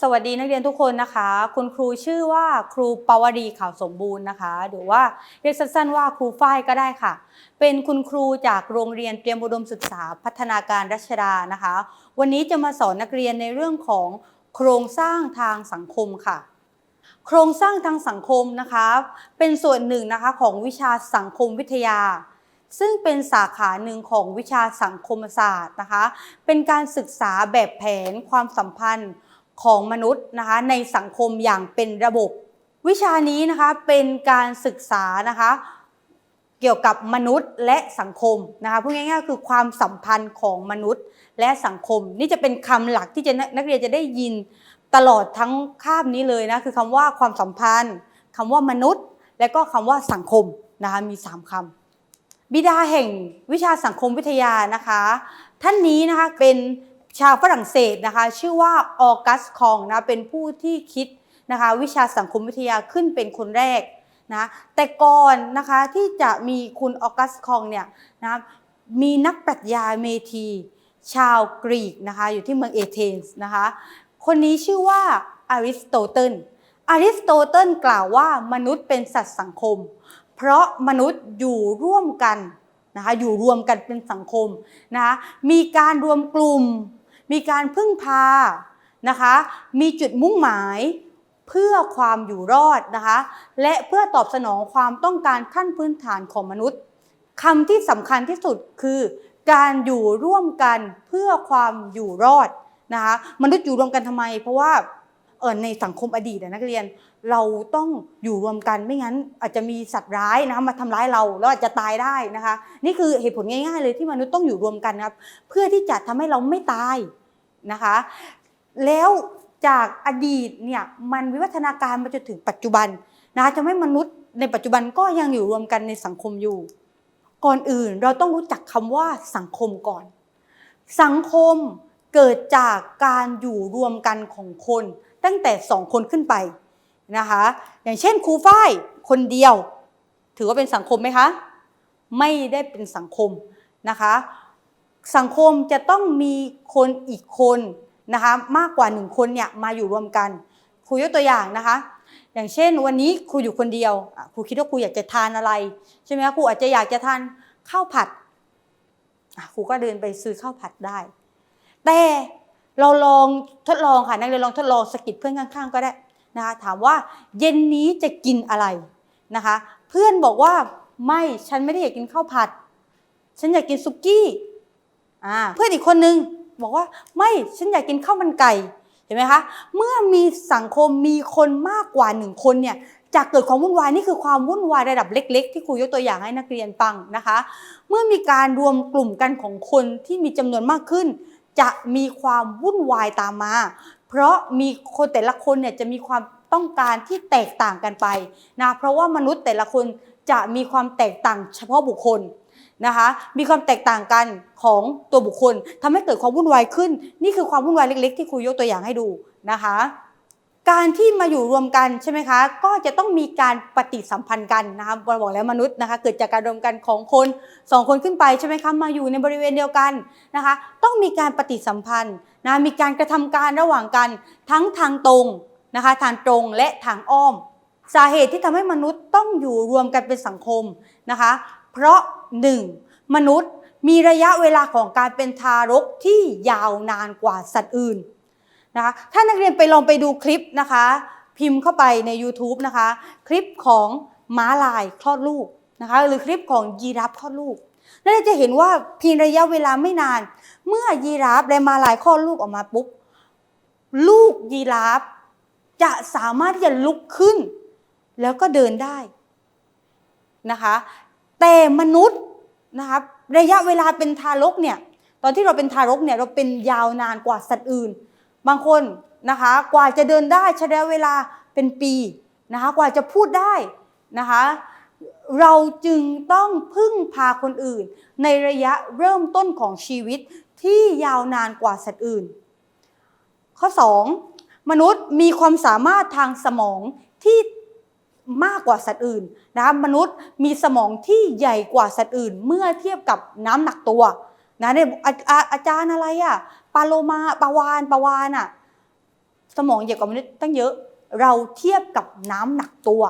สวัสดีนักเรียนทุกคนนะคะ คุณครูชื่อว่าครูปวดีข่าวสมบูรณ์นะคะหรือว่าเรียกสั้นๆว่าครูฝ้ายก็ได้ค่ะ เป็นคุณครูจากโรงเรียนเตรียมอุดมศึกษาพัฒนาการรัชดานะคะ วันนี้จะมาสอนนักเรียนในเรื่องของโครงสร้างทางสังคมค่ะ โครงสร้างทางสังคมนะคะ เป็นส่วนหนึ่งนะคะของวิชาสังคมวิทยาซึ่งเป็นสาขาหนึ่งของวิชาสังคมศาสตร์นะคะ เป็นการศึกษาแบบแผนความสัมพันธ์ ของมนุษย์นะคะในสังคมอย่างเป็นระบบ วิชานี้นะคะเป็นการศึกษานะคะเกี่ยวกับมนุษย์และสังคมนะคะพูดง่ายๆคือความสัมพันธ์ของมนุษย์และสังคม นี่จะเป็นคำหลักที่จะนักเรียนจะได้ยินตลอดทั้งคาบนี้เลยนะคือคำว่าความสัมพันธ์คำว่ามนุษย์ และก็คำว่าสังคมนะคะมีสามคำบิดาแห่งวิชาสังคมวิทยานะคะ ท่านนี้นะคะเป็น ชาวฝรั่งเศสนะคะชื่อว่าออกัสคองนะเป็นผู้ที่คิดนะคะวิชาสังคมวิทยาขึ้นเป็นคนแรกนะแต่ก่อนนะคะที่จะมีคุณออกัสคองเนี่ยนะมีนักปรัชญาเมธีชาวกรีกนะคะอยู่ที่เมืองเอเธนส์นะคะคนนี้ชื่อว่าอริสโตเติลอริสโตเติลกล่าวว่ามนุษย์เป็นสัตว์สังคม เพราะมนุษย์อยู่ร่วมกันนะคะอยู่รวมกันเป็นสังคมนะคะมีการรวมกลุ่ม มีการพึ่งพานะคะ มีจุดมุ่งหมายเพื่อความอยู่รอดนะคะ และเพื่อตอบสนองความต้องการขั้นพื้นฐานของมนุษย์คำที่สำคัญที่สุดคือ การอยู่ร่วมกันเพื่อความอยู่รอดนะคะ มนุษย์อยู่รวมกันทำไม เพราะว่าเออในสังคมอดีตนักเรียน เราต้องอยู่รวมกันไม่งั้นอาจจะมีสัตว์ร้ายนะคะมาทำร้ายเราแล้วอาจจะตายได้นะคะ นี่คือเหตุผลง่าย ๆ เลยที่มนุษย์ต้องอยู่รวมกันนะครับเพื่อที่จะทำให้เราไม่ตายนะคะ แล้วจากอดีตเนี่ยมันวิวัฒนาการมาจนถึงปัจจุบันนะคะทำให้มนุษย์ในปัจจุบันก็ยังอยู่รวมกันในสังคมอยู่ ก่อนอื่นเราต้องรู้จักคำว่าสังคมก่อน สังคมเกิดจากการอยู่รวมกันของคน ตั้งแต่สองคนขึ้นไป นะคะ อย่างเช่นครูฝ้ายคนเดียว ถือว่าเป็นสังคมไหมคะ ไม่ได้เป็นสังคมนะคะ สังคมจะต้องมีคนอีกคนนะคะ มากกว่าหนึ่งคนเนี่ยมาอยู่รวมกัน ครูยกตัวอย่างนะคะ อย่างเช่นวันนี้ครูอยู่คนเดียวครูคิดว่าครูอยากจะทานอะไรใช่ไหมคะครูอาจจะอยากจะทานข้าวผัดครูก็เดินไปซื้อข้าวผัดได้ แต่เราลองทดลองค่ะนักเรียนลองทดลองสกิดเพื่อนข้างๆ ก็ได้ นะคะถามว่าเย็นนี้จะกินอะไรนะคะ เพื่อนบอกว่าไม่ฉันไม่ได้อยากกินข้าวผัด ฉันอยากกินซุกี้อ่าเพื่อนอีกคนนึงบอกว่าไม่ฉันอยากกินข้าวมันไก่เห็นไหมคะเมื่อมีสังคมมีคนมากกว่าหนึ่งคนเนี่ยจะเกิดความวุ่นวายนี่คือความวุ่นวายระดับเล็ก ๆ ที่ครูยกตัวอย่างให้นักเรียนฟังนะคะ เมื่อมีการรวมกลุ่มกันของคนที่มีจำนวนมากขึ้น จะมีความวุ่นวายตามมา เพราะมีคนแต่ละคนเนี่ยจะมีความต้องการที่แตกต่างกันไปนะเพราะว่ามนุษย์แต่ละคนจะมีความแตกต่างเฉพาะบุคคลนะคะมีความแตกต่างกันของตัวบุคคลทำให้เกิดความวุ่นวายขึ้น นี่คือความวุ่นวายเล็ก ๆ ที่ครูยกตัวอย่างให้ดูนะคะ การที่มาอยู่รวมกันใช่ไหมคะ ก็จะต้องมีการปฏิสัมพันธ์กันนะคะบอกแล้วมนุษย์นะคะ เกิดจากการรวมกันของคนสองคนขึ้นไปใช่ไหมคะ มาอยู่ในบริเวณเดียวกันนะคะ ต้องมีการปฏิสัมพันธ์นะ มีการกระทำการระหว่างกันทั้งทางตรงนะคะ ทางตรงและทางอ้อม สาเหตุที่ทำให้มนุษย์ต้องอยู่รวมกันเป็นสังคมนะคะ เพราะ 1. มนุษย์มีระยะเวลาของการเป็นทารกที่ยาวนานกว่าสัตว์อื่น นะคะถ้านักเรียนไปลองไปดูคลิปนะคะ พิมพ์เข้าไปใน YouTube นะคะ คลิปของม้าลายคลอดลูกนะคะหรือคลิปของยีราฟคลอดลูกนั่นจะเห็นว่าเพียงระยะเวลาไม่นาน เมื่อยีราฟและม้าลายคลอดลูกออกมาปุ๊บลูกยีราฟจะสามารถที่จะลุกขึ้น แล้วก็เดินได้นะคะแต่มนุษย์นะครับระยะเวลาเป็นทารกเนี่ยตอนที่เราเป็นทารกเนี่ยเราเป็นยาวนานกว่าสัตว์อื่น บางคนนะคะกว่าจะเดินได้ใช้เวลาเป็นปีนะคะกว่าจะพูดได้นะคะเราจึงต้องพึ่งพาคนอื่น ในระยะเริ่มต้นของชีวิตที่ยาวนานกว่าสัตว์อื่น ข้อ 2 มนุษย์มีความสามารถทางสมองที่มากกว่าสัตว์อื่นนะมนุษย์มีสมองที่ใหญ่กว่าสัตว์อื่น เมื่อเทียบกับน้ำหนักตัว นะเนี่ยอาอาจารย์อะไรอะปลาโลมาปลาวานปลาวานอะสมองใหญ่กว่ามนุษย์ตั้งเยอะ เราเทียบกับน้ำหนักตัว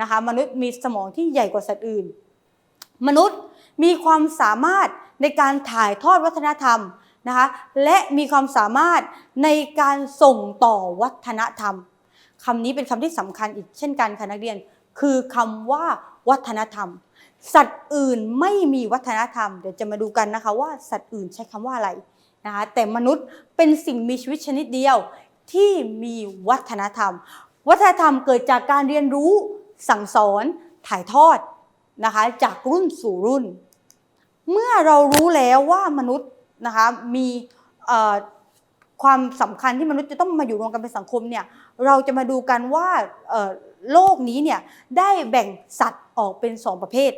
นะคะ มนุษย์มีสมองที่ใหญ่กว่าสัตว์อื่น มนุษย์มีความสามารถในการถ่ายทอดวัฒนธรรมนะคะและมีความสามารถในการส่งต่อวัฒนธรรมคำนี้เป็นคำที่สำคัญอีกเช่นกันค่ะนักเรียน คือคำว่าวัฒนธรรม สัตว์อื่นไม่มีวัฒนธรรม เดี๋ยวจะมาดูกันนะคะว่าสัตว์อื่นใช้คำว่าอะไรนะคะแต่มนุษย์เป็นสิ่งมีชีวิตชนิดเดียวที่มีวัฒนธรรม วัฒนธรรมเกิดจากการเรียนรู้สั่งสอนถ่ายทอดนะคะจากรุ่นสู่รุ่น เมื่อเรารู้แล้วว่ามนุษย์นะคะมีความสำคัญที่มนุษย์จะต้องมาอยู่รวมกันเป็นสังคมเนี่ยเราจะมาดูกันว่าโลกนี้เนี่ยได้แบ่งสัตว์ออกเป็นสองประเภท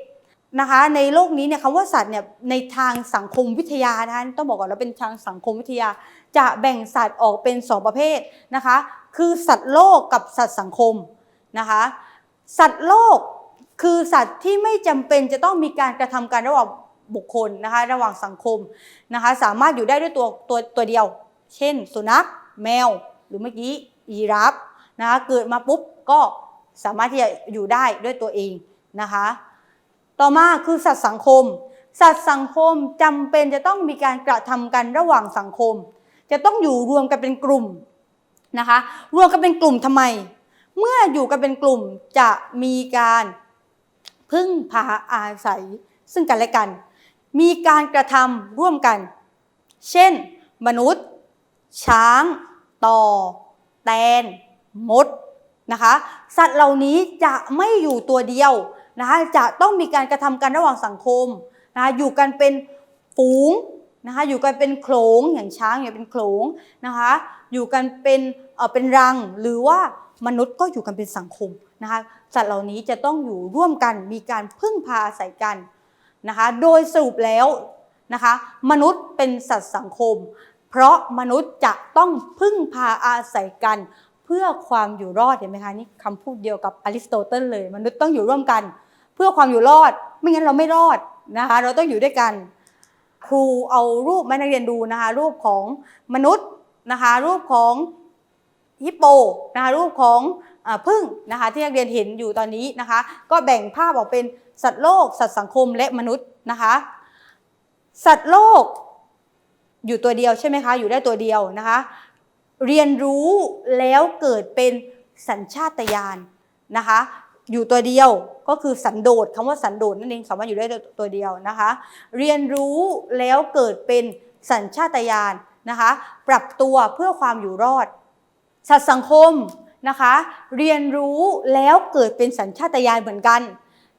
นะคะ ในโลกนี้เนี่ยคำว่าสัตว์เนี่ยในทางสังคมวิทยานะคะต้องบอกก่อนว่าเป็นทางสังคมวิทยา จะแบ่งสัตว์ออกเป็นสองประเภทนะคะ คือสัตว์โลกกับสัตว์สังคมนะคะ สัตว์โลกคือสัตว์ที่ไม่จำเป็นจะต้องมีการกระทำการระหว่างบุคคลนะคะระหว่างสังคมนะคะ สามารถอยู่ได้ด้วยตัวตัวตัวเดียว เช่น สุนัข แมว หรือเมื่อกี้ยีราฟนะคะเกิดมาปุ๊บก็สามารถที่จะอยู่ได้ด้วยตัวเองนะคะ ต่อมาคือสัตว์สังคม สัตว์สังคมจำเป็นจะต้องมีการกระทำกันระหว่างสังคม จะต้องอยู่รวมกันเป็นกลุ่มนะคะรวมกันเป็นกลุ่มทำไม เมื่ออยู่กันเป็นกลุ่มจะมีการพึ่งพาอาศัยซึ่งกันและกัน มีการกระทำร่วมกัน เช่น มนุษย์ ช้าง ต่อ แตน มดนะคะ สัตว์เหล่านี้จะไม่อยู่ตัวเดียว นะคะจะต้องมีการกระทำกันระหว่างสังคมนะคะอยู่กันเป็นฝูงนะคะอยู่กันเป็นโขลงอย่างช้างอย่างเป็นโขลงนะคะอยู่กันเป็นเออเป็นรังหรือว่ามนุษย์ก็อยู่กันเป็นสังคมนะคะสัตว์เหล่านี้จะต้องอยู่ร่วมกันมีการพึ่งพาอาศัยกันนะคะโดยสรุปแล้วนะคะมนุษย์เป็นสัตว์สังคม เพราะมนุษย์จะต้องพึ่งพาอาศัยกัน เพื่อความอยู่รอดเห็นไหมคะนี่คำพูดเดียวกับอริสโตเติลเลย มนุษย์ต้องอยู่ร่วมกัน เพื่อความอยู่รอด ไม่งั้นเราไม่รอดนะคะ เราต้องอยู่ด้วยกัน ครูเอารูปมาให้นักเรียนดูนะคะ รูปของมนุษย์นะคะ รูปของฮิปโปนะคะ รูปของอพึ่งนะคะ ที่นักเรียนเห็นอยู่ตอนนี้นะคะ ก็แบ่งภาพออกเป็นสัตว์โลก สัตว์สังคมและมนุษย์นะคะ สัตว์โลกอยู่ตัวเดียวใช่ไหมคะ อยู่ได้ตัวเดียวนะคะ เรียนรู้แล้วเกิดเป็นสัญชาตญาณนะคะ อยู่ตัวเดียวก็คือสันโดษคำว่าสันโดษนั่นเองสามารถอยู่ได้ตัวเดียวนะคะ เรียนรู้แล้วเกิดเป็นสัญชาตญาณนะคะ ปรับตัวเพื่อความอยู่รอด สัตว์สังคมนะคะ เรียนรู้แล้วเกิดเป็นสัญชาตญาณเหมือนกัน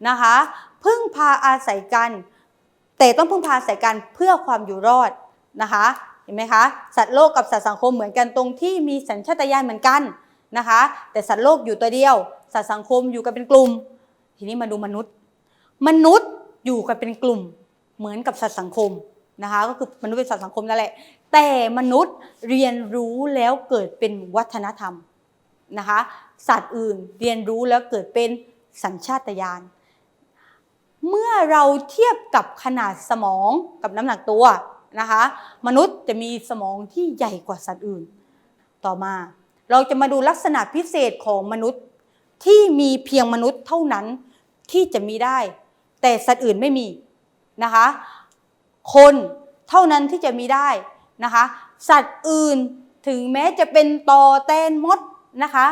นะคะ พึ่งพาอาศัยกัน แต่ต้องพึ่งพาอาศัยกันเพื่อความอยู่รอดนะคะเห็นไหมคะสัตว์โลกกับสัตว์สังคมเหมือนกันตรงที่มีสัญชาตญาณเหมือนกัน นะคะ แต่สัตว์โลกอยู่ตัวเดียว สัตว์สังคมอยู่กันเป็นกลุ่ม ทีนี้มาดูมนุษย์ มนุษย์อยู่กันเป็นกลุ่ม เหมือนกับสัตว์สังคมนะคะ ก็คือมนุษย์เป็นสัตว์สังคมนั่นแหละ แต่มนุษย์เรียนรู้แล้วเกิดเป็นวัฒนธรรมนะคะ สัตว์อื่นเรียนรู้แล้วเกิดเป็นสัญชาตญาณ เมื่อเราเทียบกับขนาดสมองกับน้ำหนักตัวนะคะ มนุษย์จะมีสมองที่ใหญ่กว่าสัตว์อื่น ต่อมา เราจะมาดูลักษณะพิเศษของมนุษย์ที่มีเพียงมนุษย์เท่านั้นที่จะมีได้ แต่สัตว์อื่นไม่มีนะคะ คนเท่านั้นที่จะมีได้นะคะ สัตว์อื่นถึงแม้จะเป็นตอแตนมดนะคะ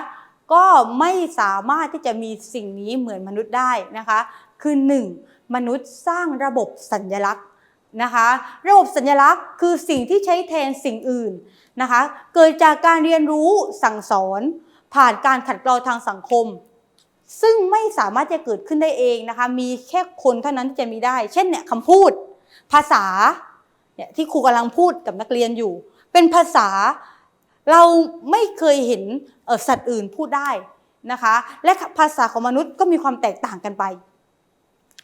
ก็ไม่สามารถที่จะมีสิ่งนี้เหมือนมนุษย์ได้นะคะ คือ 1. มนุษย์สร้างระบบสัญลักษณ์ นะคะ ระบบสัญลักษณ์คือสิ่งที่ใช้แทนสิ่งอื่นนะคะ เกิดจากการเรียนรู้สั่งสอน ผ่านการขัดเกลาทางสังคม ซึ่งไม่สามารถจะเกิดขึ้นได้เองนะคะ มีแค่คนเท่านั้นที่จะมีได้ เช่นเนี่ยคำพูด ภาษาเนี่ยที่ครูกำลังพูดกับนักเรียนอยู่ เป็นภาษาเราไม่เคยเห็นสัตว์อื่นพูดได้นะคะ และภาษาของมนุษย์ก็มีความแตกต่างกันไป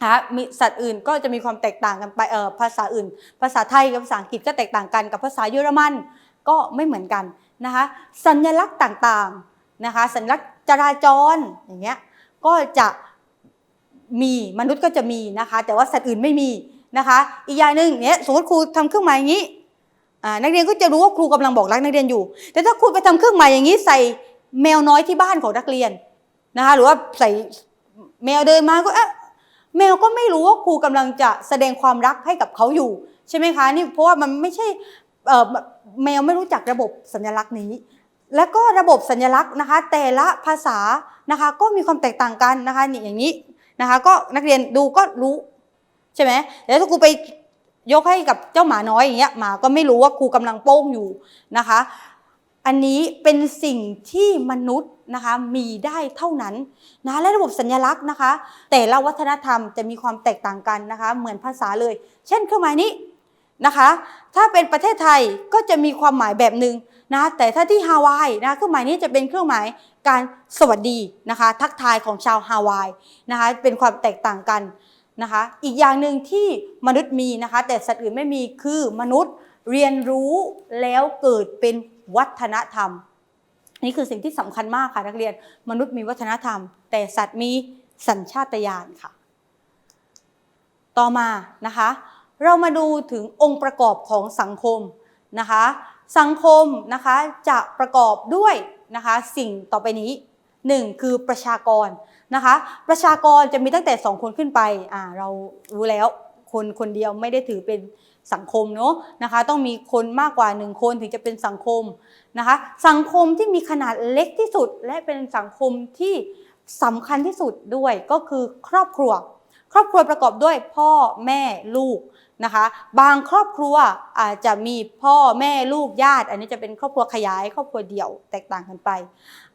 นะคะมีสัตว์อื่นก็จะมีความแตกต่างกันไปเออภาษาอื่น ภาษาไทยกับภาษาอังกฤษก็แตกต่างกันกับภาษาเยอรมันก็ไม่เหมือนกันนะคะสัญลักษณ์ต่างๆนะคะสัญลักษณ์จราจรอย่างเงี้ยก็จะมีมนุษย์ก็จะมีนะคะ แต่ว่าสัตว์อื่นไม่มีนะคะ อีกอย่างหนึ่งเนี่ยสมมติครูทำเครื่องหมายอย่างนี้นักเรียนก็จะรู้ว่าครูกำลังบอกรักนักเรียนอยู่ แต่ถ้าครูไปทำเครื่องหมายอย่างนี้ใส่แมวน้อยที่บ้านของนักเรียนนะคะ หรือว่าใส่แมวเดินมาก็เอ๊ะ แมวก็ไม่รู้ว่าครูกำลังจะแสดงความรักให้กับเขาอยู่ ใช่ไหมคะนี่เพราะว่ามันไม่ใช่แมวไม่รู้จักระบบสัญลักษณ์นี้ แล้วก็ระบบสัญลักษณ์นะคะ แต่ละภาษานะคะก็มีความแตกต่างกันนะคะนี่อย่างนี้นะคะ ก็นักเรียนดูก็รู้ใช่ไหมแล้วถ้าครูไปยกให้กับเจ้าหมาน้อยอย่างเงี้ยหมาก็ไม่รู้ว่าครูกำลังโป้งอยู่นะคะ อันนี้เป็นสิ่งที่มนุษย์นะคะมีได้เท่านั้นนะและระบบสัญลักษณ์นะคะ แต่ละวัฒนธรรมจะมีความแตกต่างกันนะคะ เหมือนภาษาเลย เช่นเครื่องหมายนี้นะคะ ถ้าเป็นประเทศไทยก็จะมีความหมายแบบหนึ่งนะแต่ถ้าที่ฮาวายนะเครื่องหมายนี้จะเป็นเครื่องหมายการสวัสดีนะคะ ทักทายของชาวฮาวายนะคะเป็นความแตกต่างกันนะคะ อีกอย่างหนึ่งที่มนุษย์มีนะคะ แต่สัตว์อื่นไม่มีคือมนุษย์เรียนรู้แล้วเกิดเป็น วัฒนธรรม นี่คือสิ่งที่สำคัญมากค่ะนักเรียนมนุษย์มีวัฒนธรรม แต่สัตว์มีสัญชาตญาณค่ะ ต่อมานะคะ เรามาดูถึงองค์ประกอบของสังคมนะคะ สังคมนะคะจะประกอบด้วยนะคะสิ่งต่อไปนี้ 1. คือประชากรนะคะ ประชากรจะมีตั้งแต่ 2 คนขึ้นไปอ่าเรารู้แล้วคนคนเดียวไม่ได้ถือเป็น สังคมเนาะนะคะต้องมีคนมากกว่า 1 คนถึงจะเป็นสังคมนะคะสังคมที่มีขนาดเล็กที่สุด และเป็นสังคมที่สำคัญที่สุดด้วยก็คือครอบครัว ครอบครัวประกอบด้วยพ่อแม่ลูก นะคะ บางครอบครัวอาจจะมีพ่อแม่ลูกญาติ อันนี้จะเป็นครอบครัวขยาย ครอบครัวเดี่ยวแตกต่างกันไป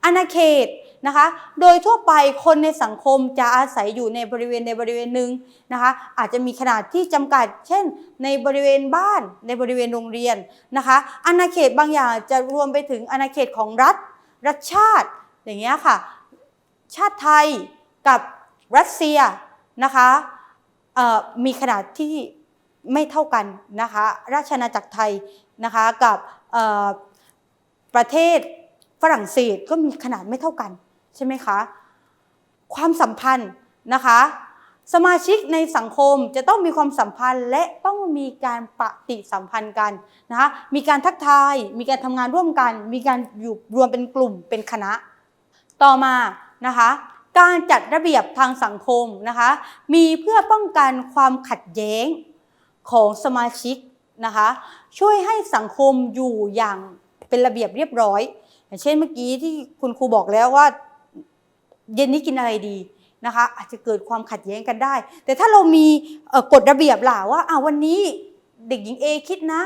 อาณาเขตนะคะ โดยทั่วไปคนในสังคมจะอาศัยอยู่ในบริเวณในบริเวณหนึ่งนะคะ อาจจะมีขนาดที่จำกัด เช่น ในบริเวณบ้านในบริเวณโรงเรียนนะคะอาณาเขตบางอย่างจะรวมไปถึงอาณาเขตของรัฐ รัฐชาติอย่างเงี้ยค่ะ ชาติไทยกับรัสเซียนะคะมีขนาดที่ ไม่เท่ากันนะคะราชอาจักรไทยนะคะกับประเทศฝรั่งเศสก็มีขนาดไม่เท่ากันใช่ไหมคะความสัมพันธ์นะคะสมาชิกในสังคมจะต้องมีความสัมพันธ์และต้องมีการปฏิสัมพันธ์กันนะคะมีการทักทาย มีการทำงานร่วมกัน มีการอยู่รวมเป็นกลุ่มเป็นคณะ ต่อมานะคะการจัดระเบียบทางสังคมนะคะมีเพื่อป้องกันความขัดแย้ง ของสมาชิกนะคะ ช่วยให้สังคมอยู่อย่างเป็นระเบียบเรียบร้อย อย่างเช่นเมื่อกี้ที่คุณครูบอกแล้วว่า เย็นนี้กินอะไรดีนะคะ อาจจะเกิดความขัดแย้งกันได้ แต่ถ้าเรามีกฎระเบียบล่ะว่าอ่าวันนี้เด็กหญิง A คิดนะ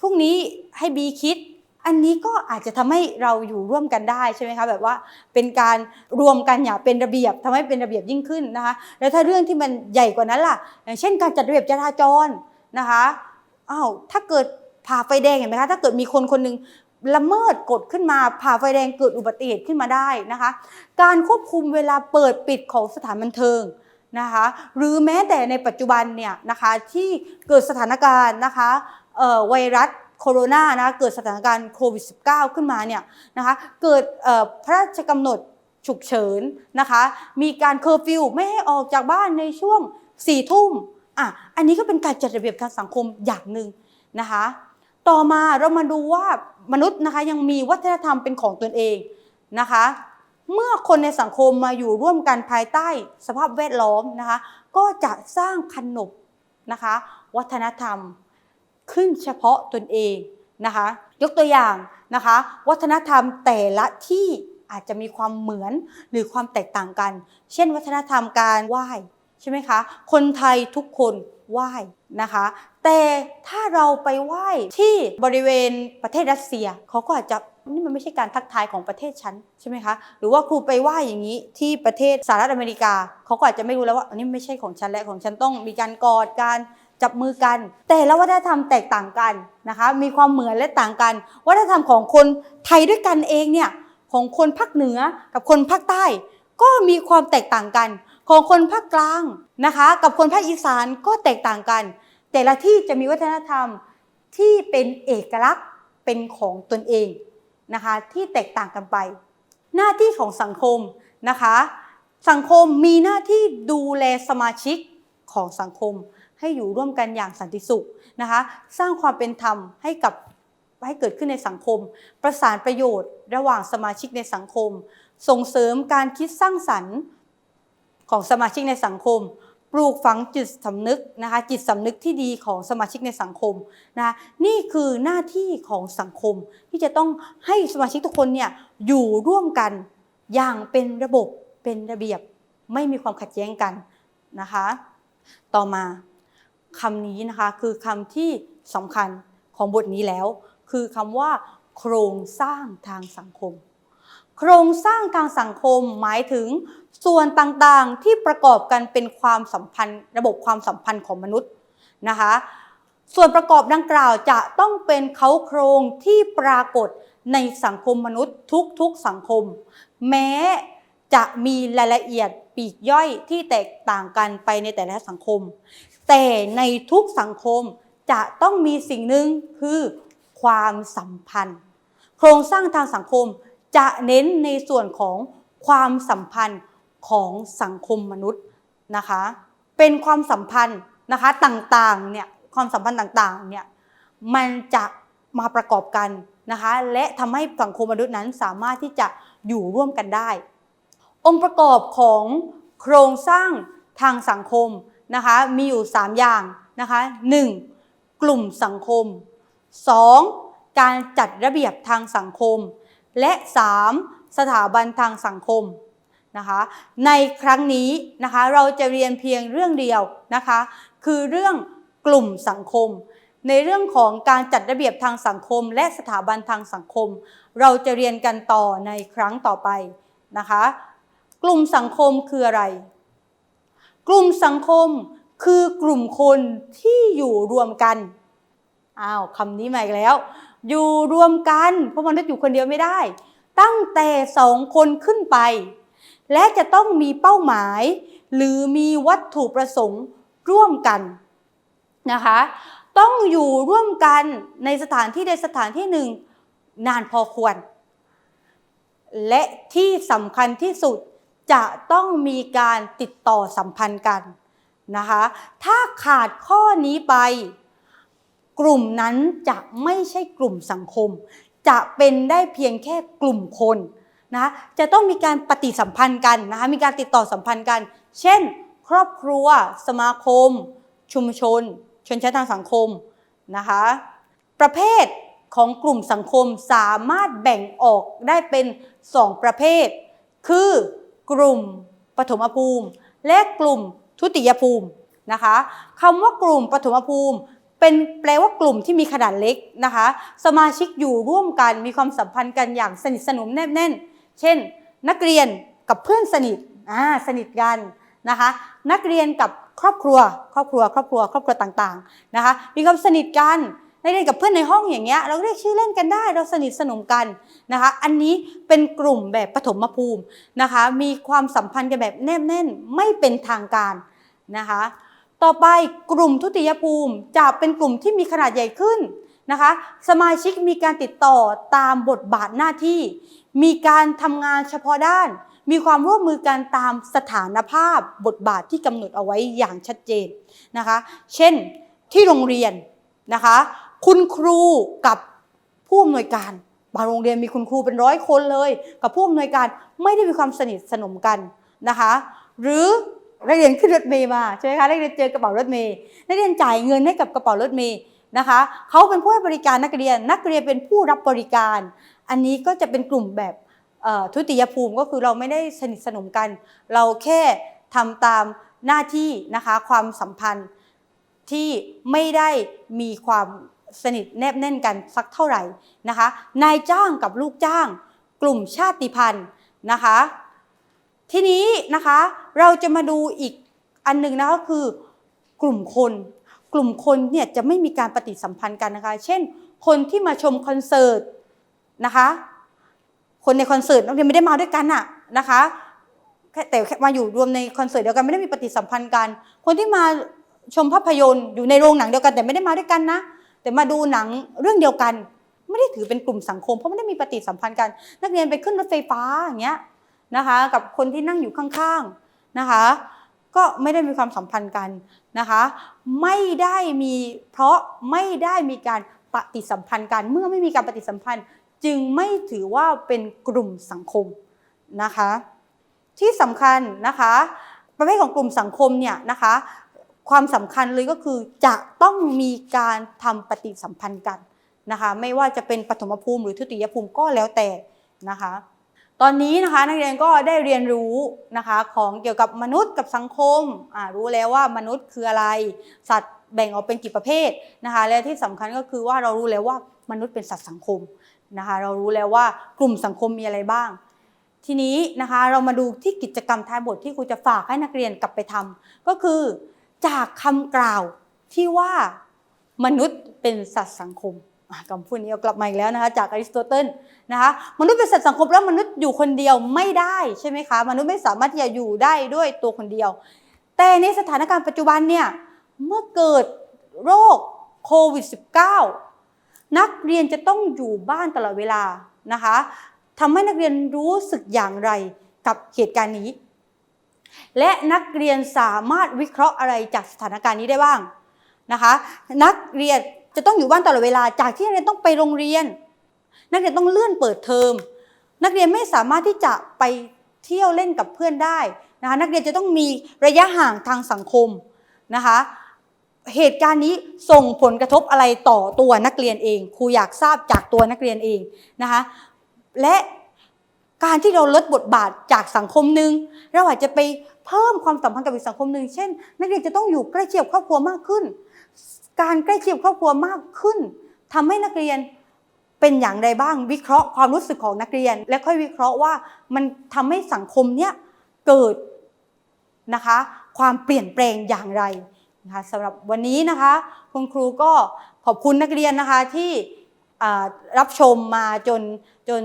พรุ่งนี้ให้ B คิด อันนี้ก็อาจจะทำให้เราอยู่ร่วมกันได้ใช่ไหมคะแบบว่าเป็นการรวมกันอย่างเป็นระเบียบทำให้เป็นระเบียบยิ่งขึ้นนะคะแล้วถ้าเรื่องที่มันใหญ่กว่านั้นล่ะ อย่างเช่นการจัดระเบียบจราจร นะคะอ้าวถ้าเกิดผ่าไฟแดงเห็นไหมคะถ้าเกิดมีคนคนหนึ่งละเมิดกฎขึ้นมาผ่าไฟแดงเกิดอุบัติเหตุขึ้นมาได้นะคะ การควบคุมเวลาเปิดปิดของสถานบันเทิงนะคะหรือแม้แต่ในปัจจุบันเนี่ยนะคะที่เกิดสถานการณ์นะคะไวรัสโคโรนานะเกิดสถานการณ์โควิด -19 ขึ้นมาเนี่ยนะคะเกิดพระราชกำหนดฉุกเฉินนะคะมีการเคอร์ฟิวไม่ให้ออกจากบ้านในช่วงสี่ทุ่ม อะอันนี้ก็เป็นการจัดระเบียบทางสังคมอย่างหนึ่งนะคะ ต่อมาเรามาดูว่ามนุษย์นะคะยังมีวัฒนธรรมเป็นของตนเองนะคะ เมื่อคนในสังคมมาอยู่ร่วมกันภายใต้สภาพแวดล้อมนะคะ ก็จะสร้างขนบนะคะ วัฒนธรรมขึ้นเฉพาะตนเองนะคะ ยกตัวอย่างนะคะ วัฒนธรรมแต่ละที่อาจจะมีความเหมือนหรือความแตกต่างกัน เช่น วัฒนธรรมการไหว้ ใช่ไหมคะ คนไทยทุกคนไหว้นะคะ แต่ถ้าเราไปไหว้ที่บริเวณประเทศรัสเซียเขาก็อาจจะนี่มันไม่ใช่การทักทายของประเทศฉันใช่ไหมคะ หรือว่าครูไปไหว้อย่างนี้ที่ประเทศสหรัฐอเมริกาเขาก็อาจจะไม่รู้แล้วว่าอันนี้ไม่ใช่ของฉันและของฉันต้องมีการกอดการจับมือกัน แต่ละวัฒนธรรมแตกต่างกันนะคะ มีความเหมือนและต่างกัน วัฒนธรรมของคนไทยด้วยกันเองเนี่ยของคนภาคเหนือกับคนภาคใต้ ก็มีความแตกต่างกัน ของคนภาคกลางนะคะ กับคนภาคอีสานก็แตกต่างกัน แต่ละที่จะมีวัฒนธรรมที่เป็นเอกลักษณ์เป็นของตนเองนะคะ ที่แตกต่างกันไป หน้าที่ของสังคมนะคะ สังคมมีหน้าที่ดูแลสมาชิกของสังคม ให้อยู่ร่วมกันอย่างสันติสุขนะคะ สร้างความเป็นธรรมให้กับให้เกิดขึ้นในสังคม ประสานประโยชน์ ระหว่างสมาชิกในสังคม ส่งเสริมการคิดสร้างสรรค์ ของสมาชิกในสังคม ปลูกฝังจิตสำนึกนะคะจิตสำนึกที่ดีของสมาชิกในสังคมนะคะนี่คือหน้าที่ของสังคมที่จะต้องให้สมาชิกทุกคนเนี่ยอยู่ร่วมกันอย่างเป็นระบบเป็นระเบียบไม่มีความขัดแย้งกันนะคะ ต่อมาคำนี้นะคะคือคำที่สำคัญของบทนี้แล้ว คือคำว่า โครงสร้างทางสังคม โครงสร้างทางสังคมหมายถึงส่วนต่างๆที่ประกอบกันเป็นความสัมพันธ์ ระบบความสัมพันธ์ของมนุษย์นะคะ ส่วนประกอบดังกล่าวจะต้องเป็นเขาโครงที่ปรากฏในสังคมมนุษย์ทุกๆสังคม แม้จะมีรายละเอียดปีกย่อยที่แตกต่างกันไปในแต่ละสังคม แต่ในทุกสังคมจะต้องมีสิ่งหนึ่งคือความสัมพันธ์ โครงสร้างทางสังคม จะเน้นในส่วนของความสัมพันธ์ของสังคมมนุษย์นะคะ เป็นความสัมพันธ์นะคะต่างๆเนี่ยความสัมพันธ์ต่างๆเนี่ยมันจะมาประกอบกันนะคะ และทำให้สังคมมนุษย์นั้นสามารถที่จะอยู่ร่วมกันได้ องค์ประกอบของโครงสร้างทางสังคมนะคะมีอยู่ 3 อย่างนะคะ 1. กลุ่มสังคม 2. การจัดระเบียบทางสังคม และ 3. สถาบันทางสังคมนะคะในครั้งนี้นะคะเราจะเรียนเพียงเรื่องเดียวนะคะคือเรื่องกลุ่มสังคม ในเรื่องของการจัดระเบียบทางสังคม และสถาบันทางสังคม เราจะเรียนกันต่อในครั้งต่อไปนะคะกลุ่มสังคมคืออะไร กลุ่มสังคมคือกลุ่มคนที่อยู่รวมกันอ้าวคำนี้มาอีกแล้ว อยู่รวมกัน เพราะมนุษย์อยู่คนเดียวไม่ได้ ตั้งแต่สองคนขึ้นไป และจะต้องมีเป้าหมาย หรือมีวัตถุประสงค์ร่วมกันนะคะ ต้องอยู่ร่วมกันในสถานที่ใดสถานที่หนึ่งนานพอควร และที่สำคัญที่สุดจะต้องมีการติดต่อสัมพันธ์กันนะคะ ถ้าขาดข้อนี้ไป กลุ่มนั้นจะไม่ใช่กลุ่มสังคม จะเป็นได้เพียงแค่กลุ่มคนนะจะต้องมีการปฏิสัมพันธ์กันนะคะมีการติดต่อสัมพันธ์กัน เช่น ครอบครัว สมาคม ชุมชน ชนชั้นทางสังคมนะคะประเภทของกลุ่มสังคมสามารถแบ่งออกได้เป็น 2 ประเภท คือกลุ่มปฐมภูมิ และกลุ่มทุติยภูมินะคะคำว่ากลุ่มปฐมภูมิ เป็นแปลว่ากลุ่มที่มีขนาดเล็กนะคะ สมาชิกอยู่ร่วมกันมีความสัมพันธ์กันอย่างสนิทสนมแนบแน่น เช่น นักเรียนกับเพื่อนสนิทอ่าสนิทกันนะคะ นักเรียนกับครอบครัว ครอบครัว ครอบครัว ครอบครัวต่างๆนะคะ มีความสนิทกันนักเรียนกับเพื่อนในห้องอย่างเงี้ยเราเรียกชื่อเล่นกันได้ เราสนิทสนมกันนะคะ อันนี้เป็นกลุ่มแบบปฐมภูมินะคะ มีความสัมพันธ์กันแบบแนบแน่นไม่เป็นทางการนะคะ ต่อไปกลุ่มทุติยภูมิจะเป็นกลุ่มที่มีขนาดใหญ่ขึ้นนะคะ สมาชิกมีการติดต่อตามบทบาทหน้าที่ มีการทำงานเฉพาะด้าน มีความร่วมมือกันตามสถานภาพบทบาทที่กำหนดเอาไว้อย่างชัดเจนนะคะ เช่นที่โรงเรียนนะคะ คุณครูกับผู้อำนวยการบางโรงเรียนมีคุณครูเป็นร้อยคนเลย กับผู้อำนวยการไม่ได้มีความสนิทสนมกันนะคะ หรือ นักเรียนขึ้นรถเมย์มาใช่ไหมคะนักเรียนเจอกระเป๋ารถเมย์นักเรียนจ่ายเงินให้กับกระเป๋ารถเมย์นะคะเขาเป็นผู้ให้บริการนักเรียนนักเรียนเป็นผู้รับบริการ อันนี้ก็จะเป็นกลุ่มแบบทุติยภูมิก็คือเราไม่ได้สนิทสนมกัน เราแค่ทำตามหน้าที่นะคะความสัมพันธ์ที่ไม่ได้มีความสนิทแนบแน่นกันสักเท่าไหร่นะคะนายจ้างกับลูกจ้าง กลุ่มชาติพันธุ์นะคะ ทีนี้นะคะเราจะมาดูอีกอันหนึ่งนะก็คือกลุ่มคน กลุ่มคนเนี่ยจะไม่มีการปฏิสัมพันธ์กันนะคะ เช่น คนที่มาชมคอนเสิร์ตนะคะ คนในคอนเสิร์ตนักเรียนไม่ได้มาด้วยกันอะนะคะแค่แต่แค่มาอยู่รวมในคอนเสิร์ตเดียวกันไม่ได้มีปฏิสัมพันธ์กัน คนที่มาชมภาพยนตร์อยู่ในโรงหนังเดียวกัน แต่ไม่ได้มาด้วยกันนะ แต่มาดูหนังเรื่องเดียวกัน ไม่ได้ถือเป็นกลุ่มสังคม เพราะไม่ได้มีปฏิสัมพันธ์กัน นักเรียนไปขึ้นรถไฟฟ้าอย่างเงี้ย นะคะ กับคนที่นั่งอยู่ข้างๆนะคะ ก็ไม่ได้มีความสัมพันธ์กันนะคะ ไม่ได้มีเพราะไม่ได้มีการปฏิสัมพันธ์กัน เมื่อไม่มีการปฏิสัมพันธ์ จึงไม่ถือว่าเป็นกลุ่มสังคมนะคะ ที่สำคัญนะคะ ประเภทของกลุ่มสังคมเนี่ยนะคะความสำคัญเลยก็คือจะต้องมีการทำปฏิสัมพันธ์กันนะคะ ไม่ว่าจะเป็นปฐมภูมิหรือทุติยภูมิก็แล้วแต่นะคะ ตอนนี้นะคะนักเรียนก็ได้เรียนรู้นะคะของเกี่ยวกับมนุษย์กับสังคมรู้แล้วว่ามนุษย์คืออะไร สัตว์แบ่งออกเป็นกี่ประเภทนะคะและที่สำคัญก็คือว่าเรารู้แล้วว่ามนุษย์เป็นสัตว์สังคมนะคะเรารู้แล้วว่ากลุ่มสังคมมีอะไรบ้าง ทีนี้นะคะเรามาดูที่กิจกรรมท้ายบทที่ครูจะฝากให้นักเรียนกลับไปทำก็คือจากคำกล่าวที่ว่ามนุษย์เป็นสัตว์สังคม คำพูดนี้เอากลับมาอีกแล้วนะคะจากอริสโตเติลนะคะมนุษย์เป็นสัตว์สังคมแล้วมนุษย์อยู่คนเดียวไม่ได้ใช่ไหมคะมนุษย์ไม่สามารถที่จะอยู่ได้ด้วยตัวคนเดียว แต่ในสถานการณ์ปัจจุบันเนี่ยเมื่อเกิดโรคโควิด -19 นักเรียนจะต้องอยู่บ้านตลอดเวลานะคะทำให้นักเรียนรู้สึกอย่างไรกับเหตุการณ์นี้ และนักเรียนสามารถวิเคราะห์อะไรจากสถานการณ์นี้ได้บ้างนะคะ นักเรียน จะต้องอยู่บ้านตลอดเวลาจากที่นักเรียนต้องไปโรงเรียน นักเรียนต้องเลื่อนเปิดเทอม นักเรียนไม่สามารถที่จะไปเที่ยวเล่นกับเพื่อนได้นะคะนักเรียนจะต้องมีระยะห่างทางสังคมนะคะเหตุการณ์นี้ส่งผลกระทบอะไรต่อตัวนักเรียนเอง ครูอยากทราบจากตัวนักเรียนเองนะคะและการที่เราลดบทบาทจากสังคมหนึ่งเราอาจจะไปเพิ่มความสัมพันธ์กับอีกสังคมหนึ่งเช่น นักเรียนจะต้องอยู่ใกล้ชิดกับครอบครัวมากขึ้น การใกล้ชิดครอบครัวมากขึ้นทำให้นักเรียนเป็นอย่างไรบ้างวิเคราะห์ความรู้สึกของนักเรียน และค่อยวิเคราะห์ว่ามันทำให้สังคมเนี้ยเกิดนะคะความเปลี่ยนแปลงอย่างไรนะคะสำหรับวันนี้นะคะคุณครูก็ขอบคุณนักเรียนนะคะที่รับชมมาจนจน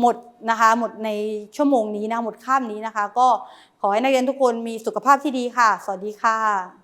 หมดนะคะหมดในชั่วโมงนี้นะหมดข้ามนี้นะคะ ก็ขอให้นักเรียนทุกคนมีสุขภาพที่ดีค่ะ สวัสดีค่ะ